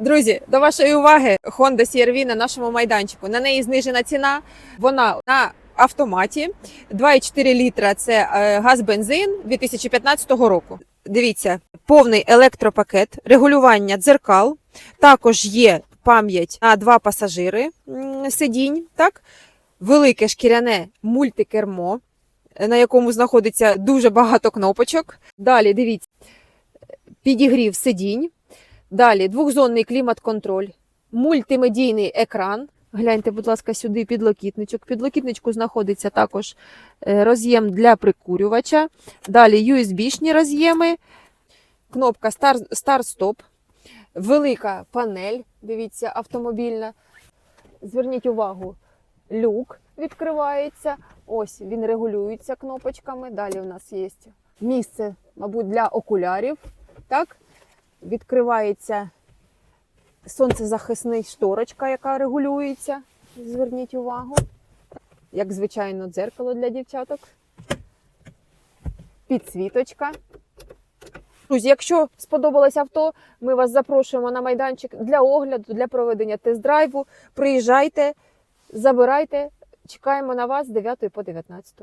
Друзі, до вашої уваги Honda CR-V на нашому майданчику. На неї знижена ціна. Вона на автоматі 2,4 літра це е, газ-бензин 2015 року. Дивіться, повний електропакет, регулювання дзеркал. Також є пам'ять на два пасажири сидінь. Так? Велике шкіряне мультикермо, на якому знаходиться дуже багато кнопочок. Далі дивіться, підігрів сидінь. Далі двохзонний клімат-контроль, мультимедійний екран. Гляньте, будь ласка, сюди підлокітничок. Підлокітничку знаходиться також е, роз'єм для прикурювача. Далі USB-шні роз'єми, кнопка Start-Stop, велика панель, дивіться, автомобільна. Зверніть увагу, люк відкривається. Ось він регулюється кнопочками. Далі у нас є місце, мабуть, для окулярів. Так? Відкривається сонцезахисний шторочка, яка регулюється. Зверніть увагу. Як звичайно, дзеркало для дівчаток. Підсвіточка. Друзі, якщо сподобалось авто, ми вас запрошуємо на майданчик для огляду, для проведення тест-драйву. Приїжджайте, забирайте. Чекаємо на вас з 9 по 19.